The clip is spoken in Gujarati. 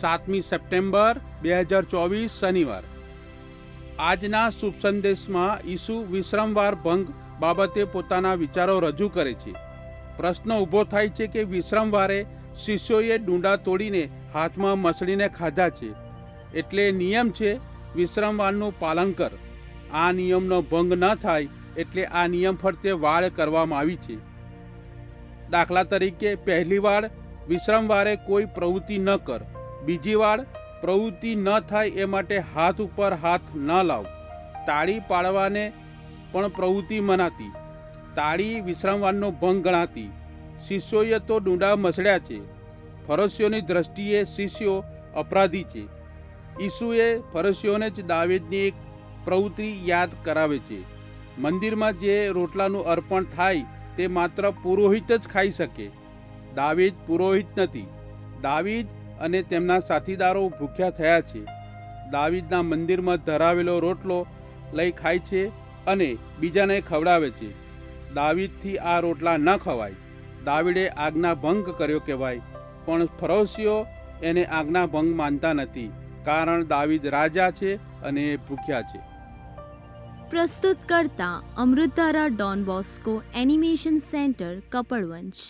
સાતમી સપ્ટેમ્બર બે હજાર ચોવીસ શનિવાર. આજના શુભ સંદેશમાં ઈસુ વિશ્રામવાર ભંગ બાબતે પોતાના વિચારો રજૂ કરે છે. પ્રશ્ન ઊભો થાય છે કે વિશ્રામવારે શિષ્યોએ ડુંડા તોડીને હાથમાં મસળીને ખાધા છે. એટલે નિયમ છે વિશ્રામવારનું પાલન કર. આ નિયમનો ભંગ ન થાય એટલે આ નિયમ ફરતે વાળ કરવામાં આવી છે. દાખલા તરીકે પહેલી વાર વિશ્રામવારે કોઈ પ્રવૃત્તિ ન કર. બીજી વાર પ્રવૃત્તિ ન થાય એ માટે હાથ ઉપર હાથ ન લાવ. તાળી પાડવાને પણ પ્રવૃત્તિ મનાતી. તાળી વિશ્રામવારનો ભંગ ગણાતી. શિષ્યોએ તો ડુંડા મસળ્યા છે. ફરસીઓની દ્રષ્ટિએ શિષ્યો અપરાધી છે. ઈસુએ ફરસીઓને જ દાવેદની એક પ્રવૃત્તિ યાદ કરાવે છે. મંદિરમાં જે રોટલાનું અર્પણ થાય તે માત્ર પુરોહિત જ ખાઈ શકે. દાવીદ પુરોહિત નથી. દાવીદ અને તેમના સાથીદારો ભૂખ્યા થયા છે. દાવીદના મંદિરમાં ધરાવેલો રોટલો લઈ ખાય છે અને બીજાને ખવડાવે છે. દાવીદથી આ રોટલા ન ખવાય. દાવીડે આજ્ઞા ભંગ કર્યો કહેવાય, પણ ફરોશીઓ એને આજ્ઞા ભંગ માનતા નથી, કારણ દાવીદ રાજા છે અને ભૂખ્યા છે. પ્રસ્તુત કરતા Amritdhara Don Bosco animation centre Kapadvanj